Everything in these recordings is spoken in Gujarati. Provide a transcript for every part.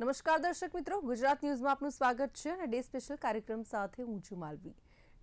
નમસ્કાર દર્શક મિત્રો, ગુજરાત ન્યૂઝમાં આપનું સ્વાગત છે અને ડે સ્પેશિયલ કાર્યક્રમ સાથે હું છું માલવી.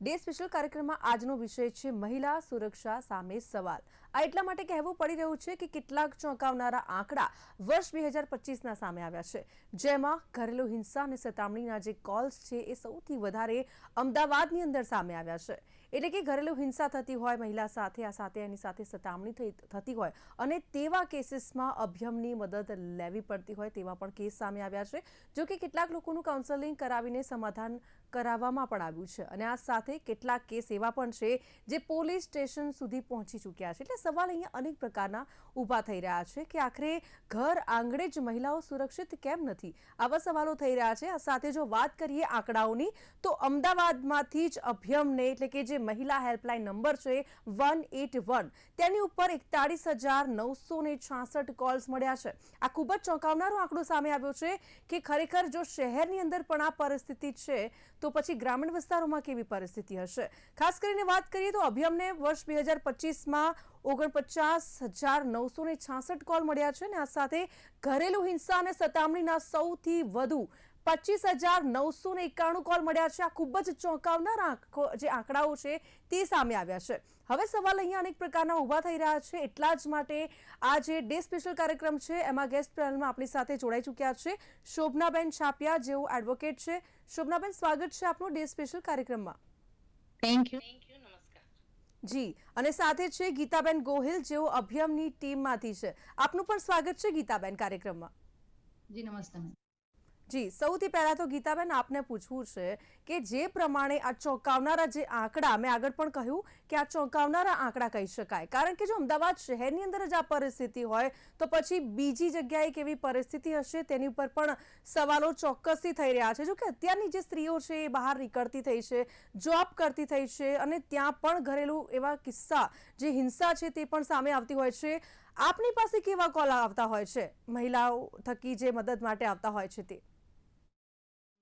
ડે સ્પેશિયલ કાર્યક્રમમાં આજનો વિષય છે મહિલા સુરક્ષા સામે સવાલ. આ એટલા માટે કહેવું પડી રહ્યું છે કે કેટલાક ચોંકાવનારા આંકડા વર્ષ બે હજાર પચીસના સામે આવ્યા છે. જેમાં ઘરેલુ હિંસા અને સતામણીના જે કોલ્સ છે એ સૌથી વધારે અમદાવાદની અંદર સામે આવ્યા છે. એટલે કે ઘરેલુ હિંસા થતી હોય, મહિલા સાથે, આ સાથે એની સાથે સતામણી થતી હોય અને તેવા કેસીસમાં અભ્યમની મદદ લેવી પડતી હોય તેવા પણ કેસ સામે આવ્યા છે. જો કે કેટલાક લોકોનું કાઉન્સેલિંગ કરાવીને સમાધાન કરાવવામાં પણ આવ્યું છે. અને આ સાથે કેટલાક કેસ એવા પણ છે જે પોલીસ સ્ટેશન સુધી પહોંચી ચૂક્યા છે. એટલે સવાલ અહીંયા અનેક પ્રકારના ઊભા થઈ રહ્યા છે કે આખરે ઘર આંગણે જ મહિલાઓ સુરક્ષિત કેમ નથી? આવા સવાલો થઈ રહ્યા છે. આ સાથે જો વાત કરીએ આંકડાઓની, તો અમદાવાદમાંથી જ અભ્યમને, એટલે કે જે મહિલા હેલ્પલાઇન નંબર છે, વન એટ વન, તેની ઉપર એકતાળીસ હજાર નવસો ને છાસઠ કોલ્સ મળ્યા છે. આ ખૂબ જ ચોંકાવનારો આંકડો સામે આવ્યો છે કે ખરેખર જો શહેરની અંદર પણ આ પરિસ્થિતિ છે તો પછી ગ્રામીણ વિસ્તારોમાં કેવી પરિસ્થિતિ હશે? ખાસ કરીને વાત કરીએ તો અભિયમને વર્ષ બે હજાર પચીસમાં ઓગણપચાસ હજાર નવસો ને છાસઠ કોલ મળ્યા છે અને આ સાથે ઘરેલુ હિંસા અને સતામણીના સૌથી વધુ પચીસ હજાર નવસો ને એકાણું કોલ મળ્યા છે. આ ખૂબ જ ચોંકાવનાર જે આંકડાઓ છે તે સામે આવ્યા છે. હવે સવાલ અહીંયા અનેક પ્રકારના ઊભા થઈ રહ્યા છે. એટલા જ માટે આ જે ડે સ્પેશિયલ કાર્યક્રમ છે એમાં ગેસ્ટ પેનલમાં આપણી સાથે જોડાઈ ચૂક્યા છે શોભનાબેન છાપિયા જેઓ એડવોકેટ છે. શોભનાબેન સ્વાગત છે આપનું ડે સ્પેશિયલ કાર્યક્રમમાં. Thank you ji. અને સાથે છે ગીતાબેન ગોહિલ જેઓ અભિયમની ટીમમાંથી છે. આપનું પણ સ્વાગત છે ગીતાબેન કાર્યક્રમમાં. જી નમસ્તે જી, સૌથી પહેલાં તો ગીતાબેન, આપને પૂછવું છે કે જે પ્રમાણે આ ચોંકાવનારા જે આંકડા, મેં આગળ પણ કહ્યું કે આ ચોંકાવનારા આંકડા કહી શકાય. કારણ કે જો અમદાવાદ શહેરની અંદર જ આ પરિસ્થિતિ હોય, તો પછી બીજી જગ્યાએ કેવી પરિસ્થિતિ હશે તેની ઉપર પણ સવાલો ચોક્કસથી થઈ રહ્યા છે. જો કે અત્યારની જે સ્ત્રીઓ છે એ બહાર નીકળતી થઈ છે, જોબ કરતી થઈ છે અને ત્યાં પણ ઘરેલું એવા કિસ્સા, જે હિંસા છે તે પણ સામે આવતી હોય છે. આપની પાસે કેવા કોલ આવતા હોય છે? મહિલાઓ થકી જે મદદ માટે આવતા હોય છે તે.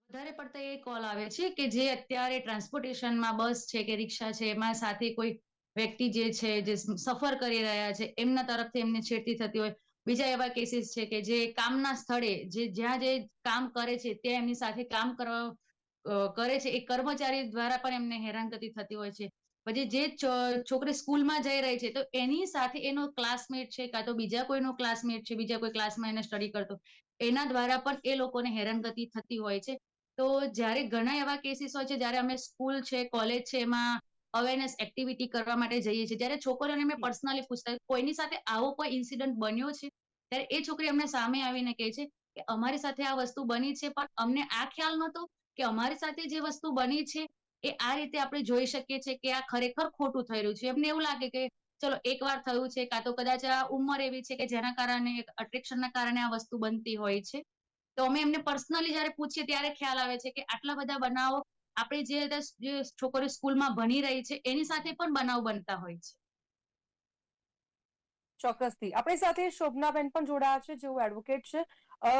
વધારે પડતા એ કોલ આવે છે કે જે અત્યારે ટ્રાન્સપોર્ટેશનમાં બસ છે કે રિક્ષા છે, એમાં સાથે કોઈ વ્યક્તિ જે છે, જે સફર કરી રહ્યા છે, એમના તરફથી એમને છેડતી થતી હોય. બીજા એવા કેસીસ છે કે જે કામના સ્થળે, જે જ્યાં જે કામ કરે છે, ત્યાં એમની સાથે કામ કરવા કરે છે, એ કર્મચારી દ્વારા પણ એમને હેરાનગતિ થતી હોય છે. પછી જે છોકરી સ્કૂલમાં જઈ રહી છે, તો એની સાથે એનો ક્લાસમેટ છે, કાં તો બીજા કોઈનો ક્લાસમેટ છે, બીજા કોઈ ક્લાસમાં એને સ્ટડી કરતો. એના દ્વારા પણ એ લોકોને હેરાનગતિ થતી હોય છે. તો જ્યારે ઘણા એવા કેસીસ હોય છે, જ્યારે અમે સ્કૂલ છે કોલેજ છે, એમાં અવેરનેસ એક્ટિવિટી કરવા માટે જઈએ છીએ. જ્યારે છોકરીઓને મેં પર્સનલી પૂછતા કોઈની સાથે આવો કોઈ ઇન્સિડન્ટ બન્યો છે? ત્યારે એ છોકરી અમને સામે આવીને કહે છે કે, અમારી સાથે આ વસ્તુ બની છે, પણ અમને આ ખ્યાલ નહોતો કે અમારી સાથે જે વસ્તુ બની છે, એ આ રીતે આપણે જોઈ શકીએ છીએ કે આ ખરેખર ખોટું થઈ રહ્યું છે. એમને એવું લાગે કે, ચલો એકવાર થયું છે, કાં તો કદાચ આ ઉંમર એવી છે કે જેના કારણે અટ્રેક્શનના કારણે આ વસ્તુ બનતી હોય છે. તો અમે એમને પર્સનલી જ્યારે પૂછીએ ત્યારે ખ્યાલ આવે છે કે આટલા બધા બનાવો આપણે જે જે છોકરીઓ સ્કૂલમાં ભણી રહી છે, એની સાથે પણ બનાવ બનતા હોય છે. ચોક્કસથી. આપણી સાથે શોભનાબેન પણ જોડાયા છે, જેઓ એડવોકેટ છે.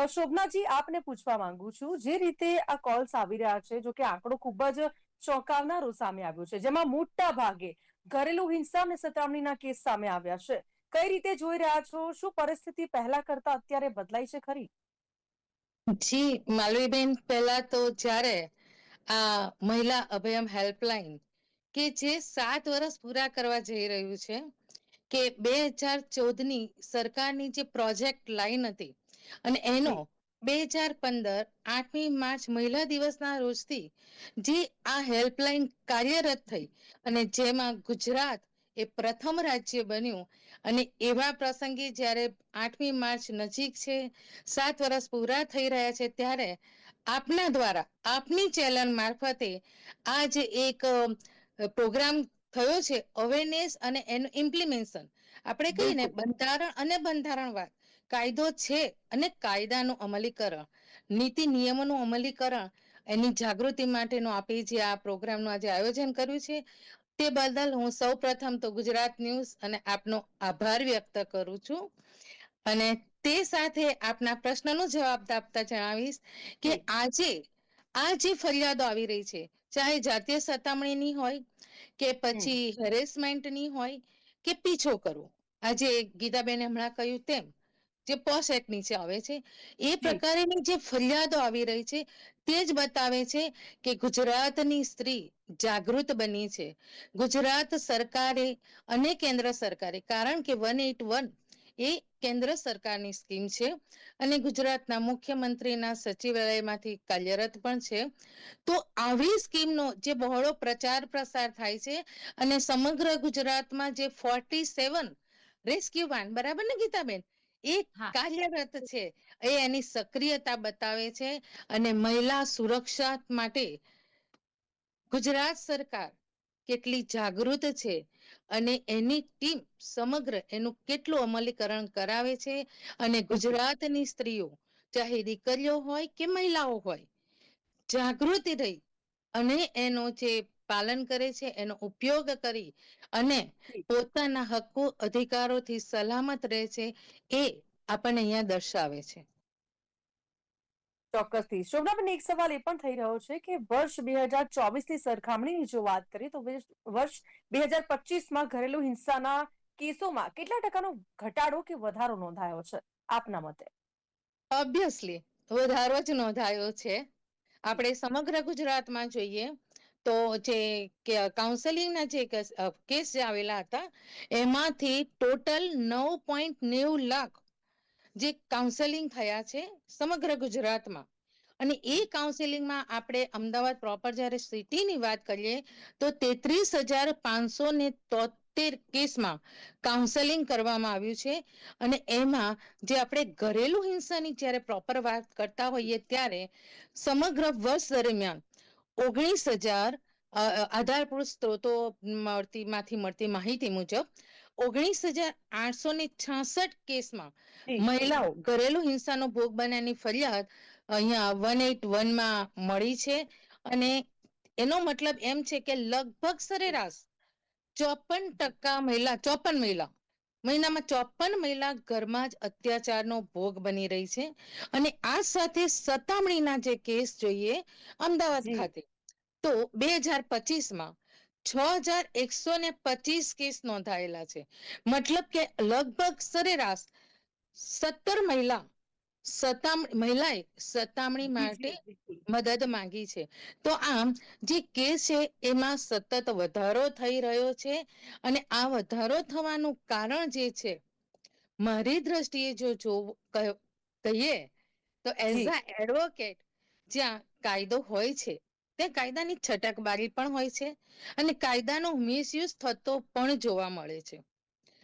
શોભનાજી, આપને પૂછવા માંગુ છું, જે રીતે આ કોલ્સ આવી રહ્યા છે જો કે આંકડો ખૂબ જ ચોંકાવનારો સામે આવ્યો છે, જેમાં મોટા ભાગે ઘરેલુ હિંસા અને સતામણીના કેસ સામે આવ્યા છે. કઈ રીતે જોઈ રહ્યા છો? શું પરિસ્થિતિ પહેલા કરતા અત્યારે બદલાઈ છે ખરી? જી માલવીબેન પહેલા તો જ્યારે આ મહિલા અભયમ હેલ્પલાઇન કે જે સાત વર્ષ પૂરા કરવા જઈ રહ્યું છે કે બે હજાર ચૌદની સરકારની જે પ્રોજેક્ટ લાઈન હતી અને એનો બે હજાર પંદર આઠમી માર્ચ મહિલા દિવસના રોજથી જે આ હેલ્પલાઇન કાર્યરત થઈ અને જેમાં ગુજરાત એ પ્રથમ રાજ્ય બન્યું અને એવા પ્રસંગે જ્યારે આઠમી માર્ચ નજીક છે સાત વર્ષ પૂરા થઈ રહ્યા છે ત્યારે આપના દ્વારા આપની ચેનલ મારફતે આ જે એક પ્રોગ્રામ થયો છે અવેરનેસ અને એનું ઇમ્પ્લિમેન્શન આપણે કહીએ ને બંધારણ અને બંધારણવાદ. કાયદો છે અને કાયદાનું અમલીકરણ. નીતિ નિયમોનું અમલીકરણ. એની જાગૃતિ માટેનું આપે જે આ પ્રોગ્રામનું આજે આયોજન કર્યું છે. તે બદલ હું સૌ પ્રથમ તો ગુજરાત ન્યૂઝ અને આપનો આભાર વ્યક્ત કરું છું. અને તે સાથે આપના પ્રશ્નનો જવાબ આપતા જણાવીશ કે આજે આ જે ફરિયાદો આવી રહી છે. ચાહે જાતીય સતામણીની હોય કે પછી હેરેસમેન્ટની હોય કે પીછો કરવો આજે ગીતાબેને હમણાં કહ્યું તેમ જે પોશ એક્ટ નીચે આવે છે. એ પ્રકારની જે ફરિયાદો આવી રહી છે તે જ બતાવે છે કે ગુજરાતની સ્ત્રી જાગૃત બની છે. ગુજરાત સરકારે અને કેન્દ્ર સરકારે કારણ કે વન એટ વન એ કેન્દ્ર સરકારની સ્કીમ છે અને ગુજરાતના મુખ્યમંત્રીના સચિવાલયમાંથી કાર્યરત પણ છે તો આવી સ્કીમનો જે બહોળો પ્રચાર પ્રસાર થાય છે અને સમગ્ર ગુજરાતમાં જે ફોર્ટી સેવન રેસ્ક્યુ વાન બરાબર ને ગીતાબેન? એ કાર્યરત છે. એ એની સક્રિયતા બતાવે છે અને મહિલા સુરક્ષા માટે ગુજરાત સરકાર કેટલી જાગૃત છે અને એની ટીમ સમગ્ર એનું કેટલું અમલીકરણ કરાવે છે અને ગુજરાતની સ્ત્રીઓ ચાહે દીકરીઓ હોય કે મહિલાઓ હોય જાગૃતિ રહી અને એનો જે પાલન કરે છે એનો ઉપયોગ કરી અને પોતાના હક્કો અધિકારોથી સલામત રહે છે એ આપણને અહીંયા દર્શાવે છે. ચોક્કસથી. શોભનાબેન એક સવાલ એ પણ થઈ રહ્યો છે કે વર્ષ બે હજાર ચોવીસની સરખામણીની જો વાત કરીએ તો વર્ષ બે હજાર પચીસમાં ઘરેલુ હિંસાના કેસોમાં કેટલા ટકાનો ઘટાડો કે વધારો નોંધાયો છે? આપના મતે. ઓબ્વિયસલી વધારો જ નોંધાયો છે. આપણે સમગ્ર ગુજરાતમાં જોઈએ તો જે કાઉન્સેલિંગના જે કેસ જે આવેલા હતા, એમાંથી ટોટલ નવ પોઈન્ટ નેવું લાખ જે કાઉન્સેલિંગ થયા છે સમગ્ર ગુજરાતમાં. અને એ કાઉન્સેલિંગમાં આપણે અમદાવાદ પ્રોપર જ્યારે સિટીની વાત કરીએ, તો તેત્રીસ હજાર પાંચસો ને તોતેર કેસમાં કાઉન્સેલિંગ કરવામાં આવ્યું છે. અને એમાં જે આપણે ઘરેલુ હિંસાની જ્યારે પ્રોપર વાત કરતા હોઈએ ત્યારે સમગ્ર વર્ષ દરમિયાન ઓગણીસ હજાર આધારભૂત સ્ત્રોતો મળતી માંથી મળતી માહિતી મુજબ ઓગણીસ હજાર આઠસો ને છાસઠ કેસમાં મહિલાઓ ઘરેલુ હિંસાનો ભોગ બન્યાની ફરિયાદ અહીંયા વન એટ વનમાં મળી છે. અને એનો મતલબ એમ છે કે લગભગ સરેરાશ ચોપન ટકા મહિલા ચોપન મહિલા મહિનામાં ચોપન મહિલા ઘરમાં જ અત્યાચારનો ભોગ બની રહી છે. અને આ સાથે સતામણીના જે કેસ જોઈએ અમદાવાદ ખાતે તો બે હજાર પચીસમાં છ હજાર એકસો ને પચીસ કેસ નોંધાયેલા છે. મતલબ કે લગભગ સરેરાશ સત્તર મહિલા સતામ મહિલાએ સતામણી માટે મદદ માંગી છે. તો આમ જે કેસ છે એમાં સતત વધારો થઈ રહ્યો છે અને આ વધારો થવાનું કારણ જે છે મારી દ્રષ્ટિએ જો જોવું ક- કહીએ તો એઝ અ એડવોકેટ જ્યાં કાયદો હોય છે ત્યાં કાયદાની છટકબારી પણ હોય છે અને કાયદાનો મિસયુઝ થતો પણ જોવા મળે છે.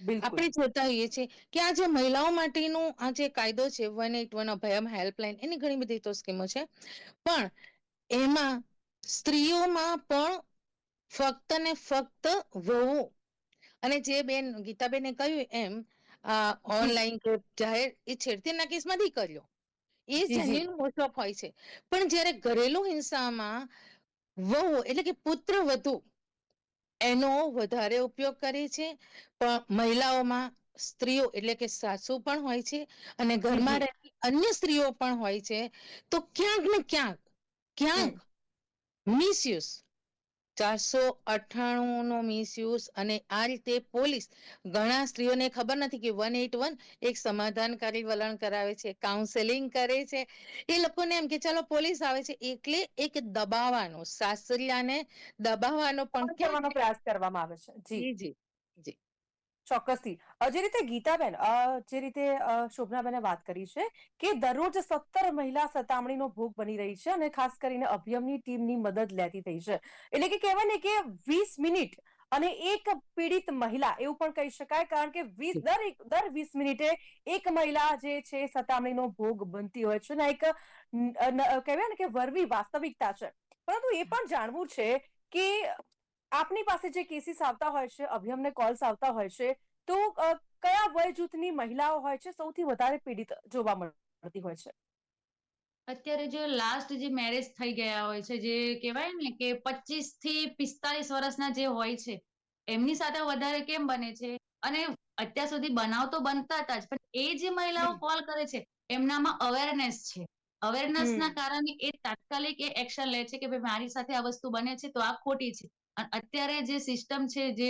આપણે જોતા હોઈએ છીએ કે આ જે મહિલાઓ માટેનું આ જે કાયદો છે one eight one Abhayam helpline એની ઘણી બધી તો સ્કીમો છે. પણ એમાં સ્ત્રીઓમાં પણ ફક્ત ને ફક્ત વહુ. અને જે બેન ગીતાબેને કહ્યું એમ આ ઓનલાઈન કે જાહેર એ છેડતીના કેસમાં દીકરીઓ એ. જેન્યુન મોસ્ટ ઓફ હોય છે. પણ જ્યારે ઘરેલુ હિંસામાં વહુ એટલે કે પુત્ર વધુ એનો વધારે ઉપયોગ કરે છે. પણ મહિલાઓમાં સ્ત્રીઓ એટલે કે સાસુ પણ હોય છે અને ઘરમાં. રહેતી અન્ય સ્ત્રીઓ પણ હોય છે. તો ક્યાંક ને ક્યાંક ક્યાંક મિસયુઝ ચારસો અઠ્ઠાણું નો મિસયુઝ અને આ રીતે પોલીસ ઘણા સ્ત્રીઓને ખબર નથી કે વન એટ વન એક સમાધાનકારી વલણ કરાવે છે કાઉન્સેલિંગ કરે છે. એ લોકોને એમ કે ચાલો પોલીસ આવે છે એટલે એક દબાવવાનો સાસરિયાને દબાવવાનો પણ પ્રયાસ કરવામાં આવે છે. જી જી જી. ચોક્કસથી. અ, જે રીતે ગીતાબેન અ, જે રીતે અ, શોભનાબેને વાત કરી છે કે દરરોજ સત્તર મહિલા સતામણીનો ભોગ બની રહી છે અને ખાસ કરીને અભિયમની ટીમની મદદ લેતી થઈ છે. એટલે કે કહેવાય ને કે વીસ મિનિટ અને એક પીડિત મહિલા એવું પણ કહી શકાય કારણ કે વીસ. દર એક- દર વીસ મિનિટે એક મહિલા જે છે સતામણીનો ભોગ બનતી હોય છે ને એક ન- ન- કહેવાય ને કે વરવી વાસ્તવિકતા છે. પરંતુ એ પણ જાણવું છે કે આપની પાસે જે કેસીસ આવતા હોય છે અભિયમને કોલ્સ આવતા હોય છે તો કયા વય જૂથની મહિલાઓ હોય છે સૌથી વધારે પીડિત જોવા મળતી હોય છે? અત્યારે જે લાસ્ટ જે મેરેજ થઈ ગયા હોય છે જે કહેવાય ને કે પચીસથી પિસ્તાલીસ વર્ષના જે હોય છે એમની સાથે વધારે કેમ બને છે? અને અત્યાર સુધી બનાવ તો બનતા હતા જ પણ એ જે મહિલાઓ કોલ કરે છે એમનામાં અવેરનેસ છે. અવેરનેસ ના કારણે એ તાત્કાલિક એ એક્શન લે છે કે ભાઈ મારી સાથે આ વસ્તુ બને છે તો આ ખોટી છે. અત્યારે જે સિસ્ટમ છે જે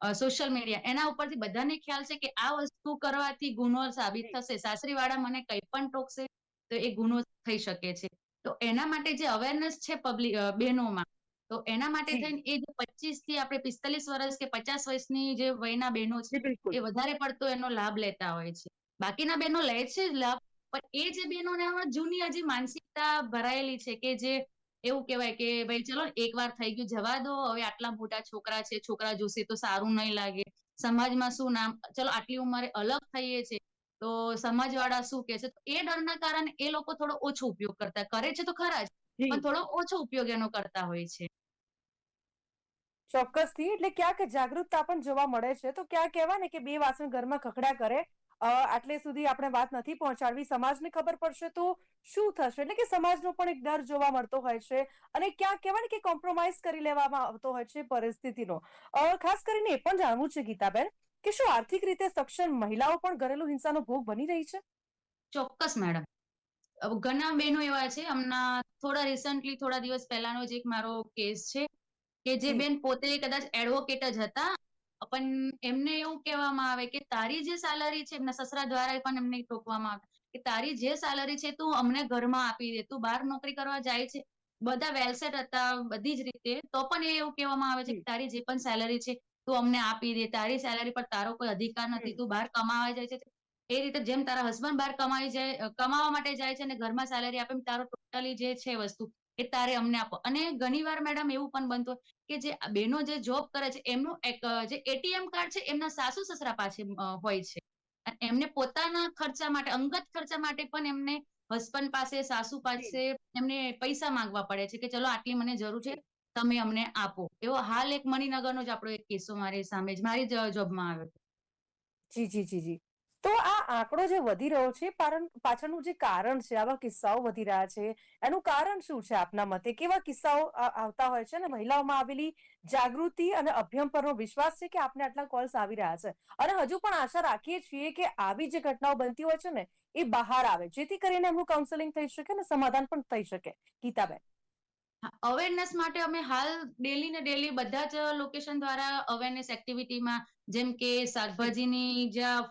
સોશિયલ મીડિયા એના ઉપરથી બધાને ખ્યાલ છે કે આ વસ્તુ કરવાથી ગુનો સાબિત થશે. સાસરીવાળા મને કંઈ પણ ટોકશે તો એ ગુનો થઈ શકે છે. તો એના માટે જે અવેરનેસ છે પબ્લિક બહેનોમાં તો એના માટે. થઈને એ જે પચીસથી આપણે પિસ્તાલીસ વર્ષ કે પચાસ વર્ષની જે વયના બહેનો છે એ વધારે પડતો એનો લાભ લેતા હોય છે. બાકીના બહેનો લે છે જ લાભ પણ એ જે બહેનોને જૂની હજી માનસિકતા ભરાયેલી છે કે જે એવું કહેવાય કે ભાઈ ચલો એક વાર થઈ ગયું જવા દો હવે આટલા મોટા છોકરા છે છોકરા જોશે તો સારું નહીં લાગે. સમાજમાં શું નામ ચલો આટલી ઉંમરે અલગ થઈએ છે તો સમાજવાળા શું કે છે? તો એ ડરના કારણે એ લોકો થોડો ઓછો ઉપયોગ કરતા કરે છે તો ખરા જ પણ થોડો ઓછો ઉપયોગ એનો કરતા હોય છે. ચોક્કસથી એટલે ક્યાંક જાગૃતતા પણ જોવા મળે છે તો ક્યાં કહેવાય ને કે બે વાસણ ઘરમાં ખખડા કરે આટલે સુધી આપણે વાત નથી પહોંચાડવી. સમાજને ખબર પડશે તો શું થશે? એટલે કે સમાજનો પણ એક ડર જોવા મળતો હોય છે અને ક્યાં કહેવાય ને કે કોમ્પ્રોમાઇઝ કરી લેવામાં આવતો હોય છે પરિસ્થિતિનો. ખાસ કરીને એ પણ જાણવું છે ગીતાબેન કે શું આર્થિક રીતે સક્ષમ મહિલાઓ પણ ઘરેલુ હિંસાનો ભોગ બની રહી છે? ચોક્કસ મેડમ. ઘણા બહેનો એવા છે. હમણાં થોડા રિસન્ટલી થોડા દિવસ પહેલાનો જ એક મારો કેસ છે કે જે બેન પોતે કદાચ એડવોકેટ જ હતા પણ એમને એવું કહેવામાં આવે કે તારી જે સેલરી છે, એમના સસરા દ્વારા પણ એમને ટોકવામાં આવે કે તારી જે સેલરી છે, તું અમને ઘરમાં આપી દે, તું બહાર નોકરી કરવા જાય છે, બધા વેલસેટ હતા, બધી જ રીતે, તો પણ એ એવું કહેવામાં આવે છે કે તારી જે પણ સેલરી છે, તું અમને આપી દે, તારી સેલરી પર તારો કોઈ અધિકાર નથી, તું બહાર કમાવા જાય છે, એ રીતે જેમ તારા હસબન્ડ બહાર કમાઈ જાય કમાવા માટે જાય છે અને ઘરમાં સેલરી આપે તારો ટોટલી જે છે વસ્તુ એ તારે અમને આપો. અને ઘણીવાર મેડમ એવું પણ બનતું કે જે બહેનો જે જોબ કરે છે, એમનું એક જે એટીએમ કાર્ડ છે, એમના સાસુ સસરા પાસે હોય છે. એમને પોતાના ખર્ચા માટે, અંગત ખર્ચા માટે પણ એમને હસબન્ડ પાસે, સાસુ પાસે એમને પૈસા માંગવા પડે છે કે ચલો આટલી મને જરૂર છે, તમે અમને આપો. એવો હાલ એક મણિનગરનો જ આપણો એક કિસ્સો મારી સામે જ, મારી જોબમાં આવ્યો જી જી જી જી. તો આ આંકડો જે વધી રહ્યો છે પાછળનું જે કારણ છે, આવા કિસ્સાઓ વધી રહ્યા છે. એનું કારણ શું છે આપના મતે? કેવા કિસ્સાઓ આવતા હોય છે? અને મહિલાઓમાં આવેલી જાગૃતિ અને અભ્યમ પરનો વિશ્વાસ છે કે આપને આટલા કોલ્સ આવી રહ્યા છે? અને હજુ પણ આશા રાખીએ છીએ કે આવી જે ઘટનાઓ બનતી હોય છે ને, એ બહાર આવે. જેથી કરીને એમનું કાઉન્સેલિંગ થઈ શકે અને સમાધાન પણ થઈ શકે. ગીતાબેન. અવેરનેસ માટે અમે હાલ ડેલી ને ડેલી બધા જ લોકેશન દ્વારા અવેરનેસ એક્ટિવિટીમાં જેમ કે શાકભાજીની જ્યાં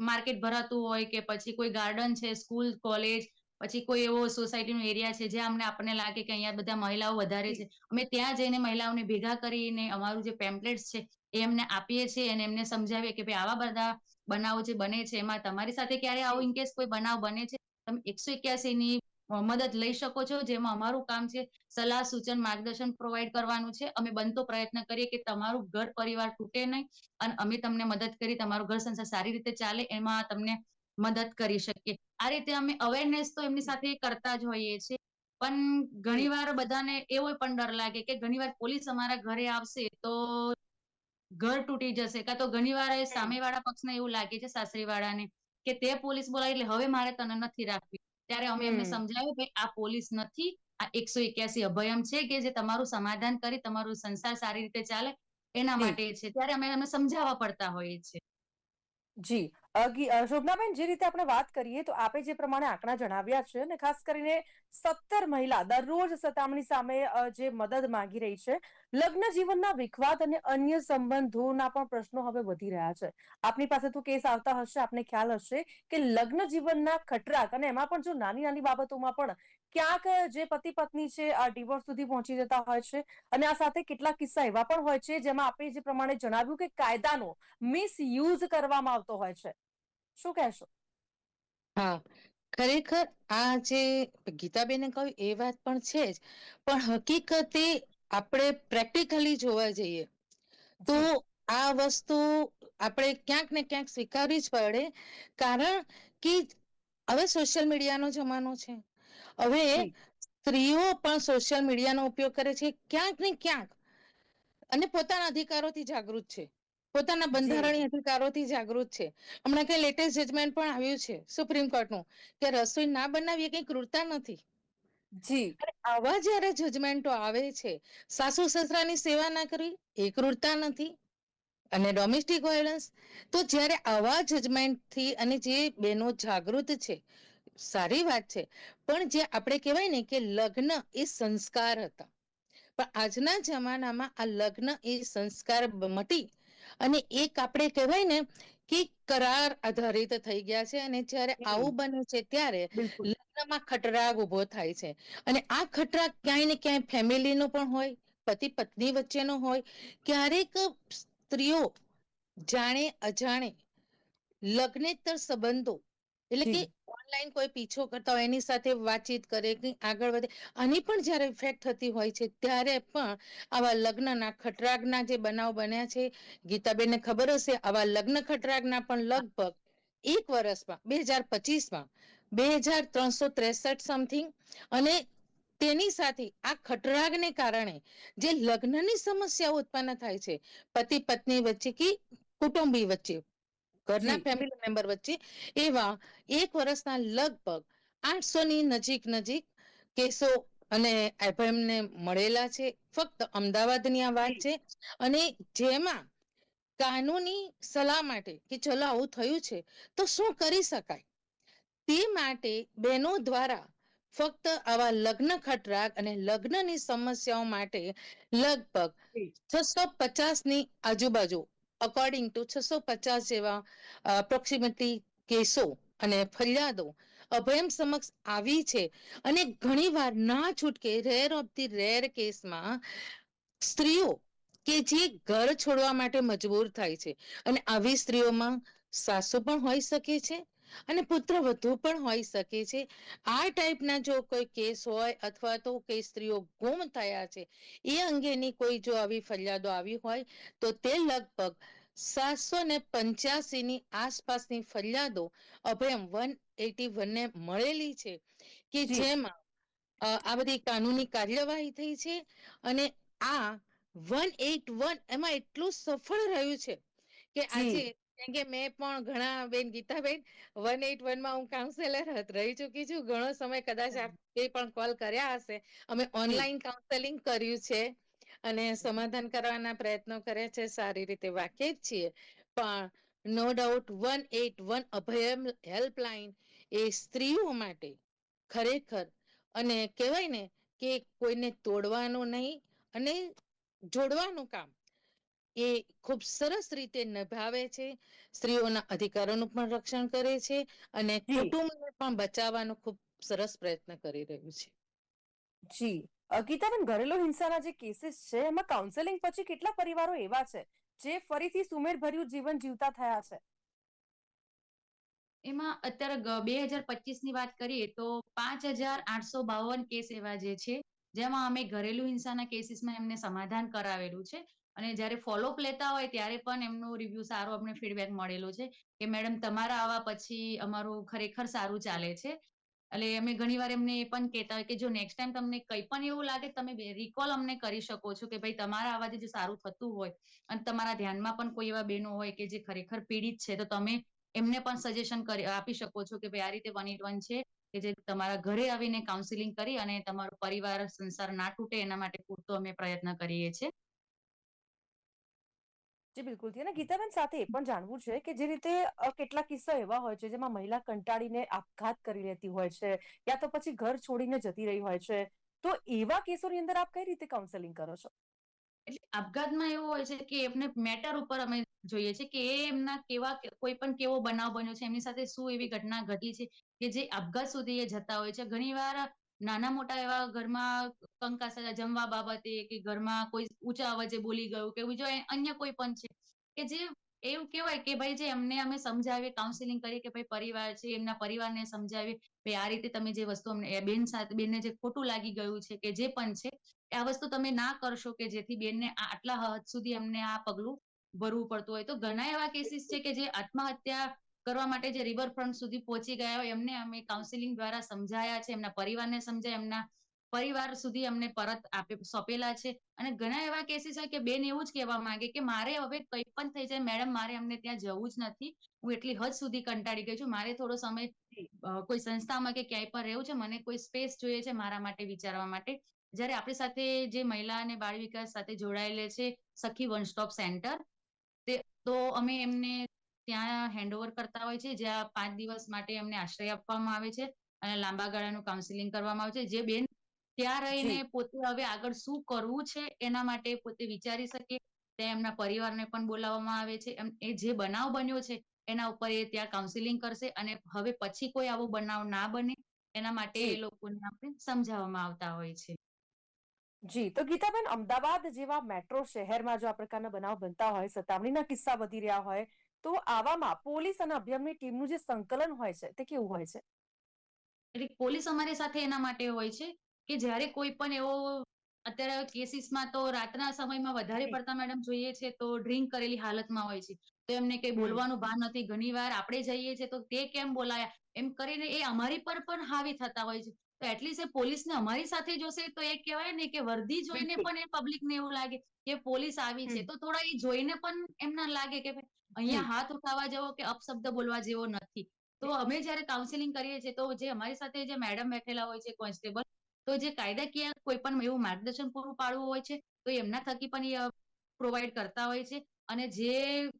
માર્કેટ ભરાતું હોય કે પછી કોઈ ગાર્ડન છે સ્કૂલ કોલેજ પછી કોઈ એવો સોસાયટીનો એરિયા છે, જ્યાં અમને આપણને લાગે કે અહીંયા બધા મહિલાઓ વધારે છે, અમે ત્યાં જઈને મહિલાઓને ભેગા કરીને અમારું જે પેમ્પલેટ્સ છે, એ એમને આપીએ છીએ અને એમને સમજાવીએ કે ભાઈ આવા બધા બનાવો જે બને છે, એમાં તમારી સાથે ક્યારે આવો ઇનકેસ કોઈ બનાવ બને છે, તમે એકસો એક્યાસી ની મદદ લઈ શકો છો, જેમાં અમારું કામ છે સલાહ, સૂચન, માર્ગદર્શન પ્રોવાઈડ કરવાનું છે. અમે બનતો પ્રયત્ન કરીએ કે તમારું ઘર પરિવાર તૂટે નહીં અને અમે તમને મદદ કરી તમારું ઘર સંસાર સારી રીતે ચાલે, એમાં તમને મદદ કરી શકીએ. આ રીતે અમે અવેરનેસ તો એમની સાથે કરતા જ હોઈએ છીએ. પણ ઘણીવાર બધાને એવો પણ ડર લાગે કે ઘણીવાર પોલીસ અમારા ઘરે આવશે તો ઘર તૂટી જશે. કાં તો ઘણીવાર સામેવાળા પક્ષને એવું લાગે છે સાસરીવાળાને કે તે પોલીસ બોલાવી એટલે હવે મારે તને નથી રાખવી. ત્યારે અમે એમને સમજાવ્યું ભાઈ આ પોલીસ નથી આ એકસો એક્યાસી અભયમ છે કે જે તમારું સમાધાન કરી તમારું સંસાર સારી રીતે ચાલે એના માટે છે. ત્યારે અમે એમને સમજાવવા પડતા હોઈએ છીએ. જી. શોભનાબેન, જે રીતે આપણે વાત કરીએ, તો આપે જે પ્રમાણે આંકડા જણાવ્યા છે અને ખાસ કરીને સત્તર મહિલા દરરોજ સતામણી સામે જે મદદ માંગી રહી છે, લગ્ન જીવનના વિખવાદ અને અન્ય સંબંધોના પણ પ્રશ્નો હવે વધી રહ્યા છે. આપની પાસે તો કેસ આવતા હશે, આપને ખ્યાલ હશે કે લગ્ન જીવનના ખટરાક અને એમાં પણ જો નાની નાની બાબતોમાં પણ ક્યાંક જે પતિ પત્ની છે, આ ડિવોર્સ સુધી પહોંચી જતા હોય છે અને આ સાથે કેટલાક કિસ્સા એવા પણ હોય છે, જેમાં આપણે જે પ્રમાણે જણાવ્યું કે કાયદાનો મિસયુઝ કરવામાં આવતો હોય છે. શું કહેશો? હા ખરેખર આ જે ગીતાબેને કહ્યું એ વાત પણ છે જ. પણ હકીકતે આપણે પ્રેક્ટિકલી જોવા જઈએ તો આ વસ્તુ આપણે ક્યાંક ને ક્યાંક સ્વીકારવી જ પડે. કારણ કે હવે સોશિયલ મીડિયાનો જમાનો છે. હવે સ્ત્રીઓ પણ સોશિયલ મીડિયાનો ઉપયોગ કરે છે ક્યાંક ને ક્યાંક. અને પોતાના અધિકારોથી જાગૃત છે. પોતાના બંધારણીય અધિકારોથી જાગૃત છે. હમણાં કઈ લેટેસ્ટ જજમેન્ટ પણ આવ્યું છે સુપ્રીમ કોર્ટનું કે રસોઈ ના બનાવીએ કઈ ક્રૂરતા નથી. જી. આવા જયારે જજમેન્ટો આવે છે સાસુ સસરાની સેવા ના કરવી એ ક્રૂરતા નથી. અને ડોમેસ્ટિક વાયોલન્સ તો જ્યારે આવા જજમેન્ટથી અને જે બેનો જાગૃત છે સારી વાત છે પણ જે આપણે કહેવાય ને કે લગ્ન એ સંસ્કાર હતા. પણ આજના જમાનામાં આ લગ્ન એ સંસ્કાર મટી અને એક આપણે કહેવાય ને કે કરાર આધારિત થઈ ગયા છે અને જ્યારે આવું બને છે ત્યારે લગ્નમાં ખટરાગ ઊભો થાય છે. અને આ ખટરાગ ક્યાંય ને ક્યાંય ફેમિલીનો પણ હોય પતિ પત્ની વચ્ચેનો હોય ક્યારેક સ્ત્રીઓ જાણે અજાણે લગ્નેતર સંબંધો એટલે કે. ઓનલાઈન કોઈ પીછો કરતા હોય, એની સાથે વાતચીત કરે કે આગળ વધે. આની પણ જ્યારે ઇફેક્ટ થતી હોય છે, ત્યારે પણ આવા લગ્નના ખટરાગના જે બનાવ બન્યા છે, ગીતાબેનને ખબર હશે, આવા લગ્ન ખટરાગના પણ લગભગ એક વર્ષમાં, બે હજાર પચીસમાં, બે હજાર ત્રણસો ત્રેસઠ સમથિંગ અને તેની સાથે આ ખટરાગને કારણે જે લગ્નની સમસ્યાઓ ઉત્પન્ન થાય છે પતિ પત્ની વચ્ચે કે કુટુંબી વચ્ચે ઘરના ફેમિલી મેમ્બર વચ્ચે એવા એક વર્ષના લગભગ આઠસો ની નજીક નજીક કેસો અને એફએમને મળેલા છે. ફક્ત અમદાવાદની આ વાત છે. અને જેમાં કાનૂની સલાહ માટે કે ચલો આવું થયું છે તો શું કરી શકાય? તે માટે બહેનો દ્વારા ફક્ત આવા લગ્ન ખટરાગ અને લગ્નની સમસ્યાઓ માટે લગભગ છસો પચાસની આજુબાજુ અકોર્ડિંગ ટુ છસો પચાસ જેવા અપ્રોક્સિમેટલી કેસો અને ફરિયાદો અભયમ સમક્ષ આવી છે અને ઘણીવાર ના છૂટકે રેર ઓફ ધી રેર કેસમાં સ્ત્રીઓ કે જે ઘર છોડવા માટે મજબૂર થાય છે. અને આવી સ્ત્રીઓમાં સાસુ પણ હોઈ શકે છે અને પુત્ર વધુ પણ હોઈ શકે છે. આ ટાઈપના જો કોઈ કેસ હોય અથવા તો કઈ સ્ત્રીઓ ગુમ થયા છે એ અંગેની કોઈ જો આવી ફરિયાદો આવી હોય તો તે લગભગ સાતસો ને પંચ્યાસી ની આસપાસની ફરિયાદો અભયમ વન એટી ને મળેલી છે કે જેમાં આ બધી કાનૂની કાર્યવાહી થઈ છે અને આ વન એટ વન એમાં એટલું સફળ રહ્યું છે કે આજે કેમ કે મેં પણ ઘણા બેન ગીતાબેન વન એટ વનમાં હું કાઉન્સેલર રહી ચુકી છું. ઘણો સમય કદાચ આપ એ પણ કોલ કર્યા હશે. અમે ઓનલાઈન કાઉન્સેલિંગ કર્યું છે અને સમાધાન કરવાના પ્રયત્નો કર્યા છે. સારી રીતે વાકેફ છીએ. પણ no doubt one eight one Abhayam helpline એ સ્ત્રીઓ માટે ખરેખર અને કહેવાય ને કે કોઈને તોડવાનું નહીં અને જોડવાનું કામ એ ખૂબ સરસ રીતે નિભાવે છે. સ્ત્રીઓના અધિકારોનું પણ રક્ષણ કરે છે અને કુટુંબને પણ બચાવવાનો ખૂબ સરસ પ્રયત્ન કરી રહ્યું છે. જી. અગીતાબેન ગીતાબેન ઘરેલુ હિંસાના જે કેસીસ છે એમાં કાઉન્સેલિંગ પછી કેટલા પરિવારો એવા છે જે ફરીથી સુમેળભર્યું જીવન જીવતા થયા છે? એમાં અત્યારે બે હજાર પચીસની વાત કરીએ તો પાંચ હજાર આઠસો બાવન કેસ એવા જે છે જેમાં અમે ઘરેલુ હિંસાના કેસીસમાં એમને સમાધાન કરાવેલું છે. અને જ્યારે ફોલોઅપ લેતા હોય ત્યારે પણ એમનો રિવ્યુ સારો અમને ફીડબેક મળેલો છે કે મેડમ તમારા આવા પછી અમારું ખરેખર સારું ચાલે છે. એટલે અમે ઘણીવાર એમને એ પણ કહેતા હોય કે જો નેક્સ્ટ ટાઈમ તમને કંઈ પણ એવું લાગે તમે રિકોલ અમને કરી શકો છો કે ભાઈ તમારા આવાથી જે સારું થતું હોય અને તમારા ધ્યાનમાં પણ કોઈ એવા બહેનો હોય કે જે ખરેખર પીડિત છે તો તમે એમને પણ સજેશન કરી, આપી શકો છો કે ભાઈ આ રીતે વન વન છે કે જે તમારા ઘરે આવીને કાઉન્સિલિંગ કરી અને તમારો પરિવાર, સંસાર ના તૂટે એના માટે પૂરતો અમે પ્રયત્ન કરીએ છીએ. જી બિલકુલ અને ગીતાબેન સાથે એ પણ જાણવું છે કે જે રીતે કેટલાક કિસ્સા એવા હોય છે જેમાં મહિલા કંટાળીને આપઘાત કરી લેતી હોય છે યા તો પછી ઘર છોડીને જતી રહી હોય છે. તો એવા કેસોની અંદર આપ કઈ રીતે કાઉન્સેલિંગ કરો છો? એટલે આપઘાતમાં એવું હોય છે કે એમને મેટર ઉપર અમે જોઈએ છે કે એ એમના કેવા કોઈ પણ કેવો બનાવ બન્યો છે, એમની સાથે શું એવી ઘટના ઘટી છે કે જે આપઘાત સુધી એ જતા હોય છે. ઘણીવાર નાના મોટા એવા ઘરમાં કંકાસ જમવા બાબતે કે ઘરમાં કોઈ ઊંચા અવાજે બોલી ગયું કે બીજો અન્ય કોઈ પણ છે. કે જે એવું કહેવાય કે ભાઈ જે એમને અમે સમજાવીએ કાઉન્સિલિંગ કરીએ કે ભાઈ પરિવાર છે, એમના પરિવારને સમજાવીએ, ભાઈ આ રીતે તમે જે વસ્તુ અમને બેન સાથે, બેનને જે ખોટું લાગી ગયું છે કે જે પણ છે આ વસ્તુ તમે ના કરશો કે જેથી બેનને આટલા હદ સુધી અમને આ પગલું ભરવું પડતું હોય. તો ઘણા એવા કેસીસ છે કે જે આત્મહત્યા કરવા માટે જે રિવરફ્રન્ટ સુધી પહોંચી ગયા હોય, એમને અમે કાઉન્સિલિંગ દ્વારા સમજાયા છે, એમના પરિવારને સમજાય, એમના પરિવાર સુધી અમને પરત આપે, સોંપેલા છે. અને ઘણા એવા કેસીસ હોય કે બેન એવું જ કહેવા માંગે કે મારે હવે કંઈ પણ થઈ જાય, મેડમ મારે અમને ત્યાં જવું જ નથી, હું એટલી હદ સુધી કંટાળી ગઈ છું, મારે થોડો સમય કોઈ સંસ્થામાં કે ક્યાંય પણ રહેવું છે, મને કોઈ સ્પેસ જોઈએ છે મારા માટે, વિચારવા માટે. જ્યારે આપણી સાથે જે મહિલા અને બાળ વિકાસ સાથે જોડાયેલે છે, સખી વન સ્ટોપ સેન્ટર તે, તો અમે એમને ત્યાં હેન્ડઓવર કરતા હોય છે જ્યાં પાંચ દિવસ માટે એમને આશ્રય આપવામાં આવે છે અને લાંબા ગાળાનું કાઉન્સિલિંગ કરવામાં આવે છે. જે બેન ત્યાં રહીને પોતે હવે આગળ શું કરવું છે એના માટે પોતે વિચારી શકે. ત્યાં એમના પરિવારને પણ બોલાવવામાં આવે છે. એમ એ જે બનાવ બન્યો છે એના ઉપર એ ત્યાં કાઉન્સિલિંગ કરશે અને હવે પછી કોઈ આવો બનાવ ના બને એના માટે એ લોકોને આપણે સમજાવવામાં આવતા હોય છે. જી તો ગીતાબેન અમદાવાદ જેવા મેટ્રો શહેરમાં જો આ પ્રકારના બનાવ બનતા હોય સતામણીના કિસ્સા વધી રહ્યા હોય તો આવામાં પોલીસ અને અભિયાનની ટીમનું જે સંકલન હોય છે તે કેવું હોય છે? એટલે પોલીસ અમારી સાથે એના માટે હોય છે કે જ્યારે કોઈ પણ એવો અત્યારે કેસીસમાં તો રાતના સમયમાં વધારે પડતા મેડમ જોઈએ છે તો ડ્રિંક કરેલી હાલતમાં હોય છે. તો એમને કઈ બોલવાનું ભાન નથી. ઘણી વાર આપણે જઈએ છીએ તો તે કેમ બોલાયા? એમ કરીને એ અમારી પર પણ હાવી થતા હોય છે. તો એટલીસ્ટ એ પોલીસને અમારી સાથે જોશે તો એ કહેવાય ને કે વર્દી જોઈને પણ એ પબ્લિકને એવું લાગે કે પોલીસ આવી છે. તો થોડા એ જોઈને પણ એમના લાગે કે ભાઈ અહીંયા હાથ ઉઠાવવા જેવો કે અપશબ્દ બોલવા જેવો નથી. તો અમે જ્યારે કાઉન્સિલિંગ કરીએ છીએ તો જે અમારી સાથે જે મેડમ બેઠેલા હોય છે કોન્સ્ટેબલ તો જે કાયદાકીય કોઈ પણ એવું માર્ગદર્શન પૂરું પાડવું હોય છે તો એમના થકી પણ એ પ્રોવાઈડ કરતા હોય છે. અને જે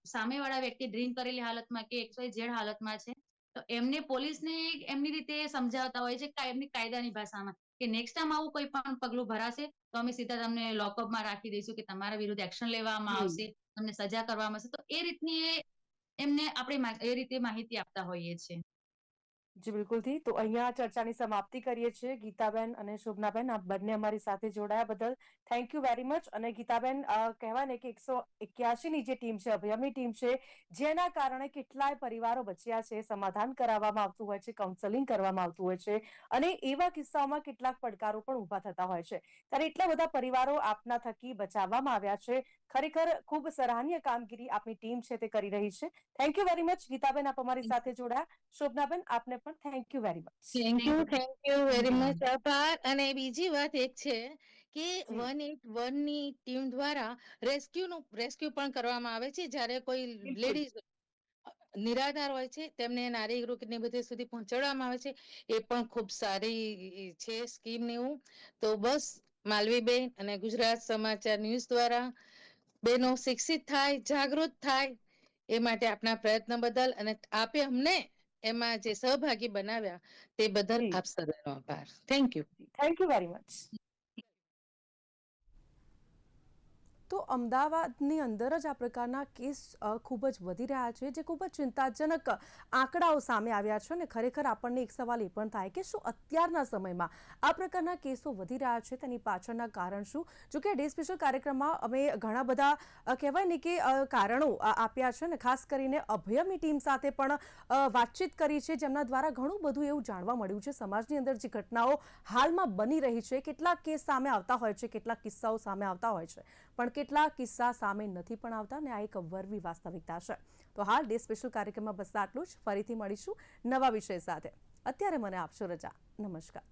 સામેવાળા વ્યક્તિ ડ્રિંક કરેલી હાલતમાં કે એક્સ વાય ઝેડ હાલતમાં છે તો એમને પોલીસને એમની રીતે સમજાવતા હોય છે કા- એમની કાયદાની ભાષામાં કે નેક્સ્ટ ટાઈમ આવું કોઈ પણ પગલું ભરાશે તો અમે સીધા તમને લોકઅપમાં રાખી દઈશું કે તમારા વિરુદ્ધ એક્શન લેવામાં આવશે તમને સજા કરવામાં આવશે. તો એ રીતની એમને આપણે એ રીતે માહિતી આપતા હોઈએ છીએ. જી બિલકુલથી તો અહીંયા ચર્ચાની સમાપ્તિ કરીએ છીએ. ગીતાબેન અને શોભનાબેન આપ બંને અમારી સાથે જોડાયા બદલ થેન્ક યુ વેરી મચ અને ગીતાબેન કહેવાય ને કે એકસો એક્યાસીની જે ટીમ છે અભયમી ટીમ છે જેના કારણે કેટલાય પરિવારો બચ્યા છે સમાધાન કરાવવામાં આવતું હોય છે કાઉન્સેલિંગ કરવામાં આવતું હોય છે અને એવા કિસ્સાઓમાં કેટલાક પડકારો પણ ઊભા થતા હોય છે. ત્યારે એટલા બધા પરિવારો આપના થકી બચાવવામાં આવ્યા છે. ખરેખર ખૂબ સરાહનીય કામગીરી આપની ટીમ છે તે કરી રહી છે. Thank you very much Gitaben આપ અમારી સાથે જોડાયા. શોભનાબેન આપને પણ thank you very much thank you thank you very much આભાર. અને બીજી વાત એક છે કે. વન એટ વનની ટીમ દ્વારા રેસ્ક્યુ નું રેસ્ક્યુ પણ કરવામાં આવે છે. જ્યારે કોઈ લેડીઝ નિરાધાર હોય છે તેમને નારી ગૃહ ને બધે સુધી પહોંચાડવામાં આવે છે. એ પણ ખૂબ સારી છે સ્કીમ ને એવું. તો બસ માલવીબેન અને ગુજરાત સમાચાર ન્યૂઝ દ્વારા બેનો શિક્ષિત થાય જાગૃત થાય એ માટે આપના પ્રયત્ન બદલ અને આપે અમને એમાં જે સહભાગી બનાવ્યા તે બદલ જી. આપ સર્વેનો આભાર. Thank you thank you very much તો અમદાવાદની અંદર જ આ પ્રકારના કેસ ખૂબ જ વધી રહ્યા છે જે ખૂબ જ ચિંતાજનક આંકડાઓ સામે આવ્યા છે અને ખરેખર આપણને એક સવાલ એ પણ થાય કે શું અત્યારના સમયમાં આ પ્રકારના કેસો વધી રહ્યા છે? તેની પાછળના કારણ શું? જો કે ડે સ્પેશિયલ કાર્યક્રમમાં અમે ઘણા બધા કહેવાય ને કે કારણો આપ્યા છે અને ખાસ કરીને અભયમી ટીમ સાથે પણ વાતચીત કરી છે જેમના દ્વારા ઘણું બધું એવું જાણવા મળ્યું છે. સમાજની અંદર જે ઘટનાઓ હાલમાં બની રહી છે, કેટલાક કેસ સામે આવતા હોય છે, કેટલાક કિસ્સાઓ સામે આવતા હોય છે. પણ કેટલા કિસ્સા સામે નથી પણ આવતા ને આ એક વરવી વાસ્તવિકતા છે. તો હાલ ડે સ્પેશિયલ કાર્યક્રમમાં બસ આટલું જ. ફરીથી મળીશું નવા વિષય સાથે. અત્યારે મને આપશો રજા. નમસ્કાર.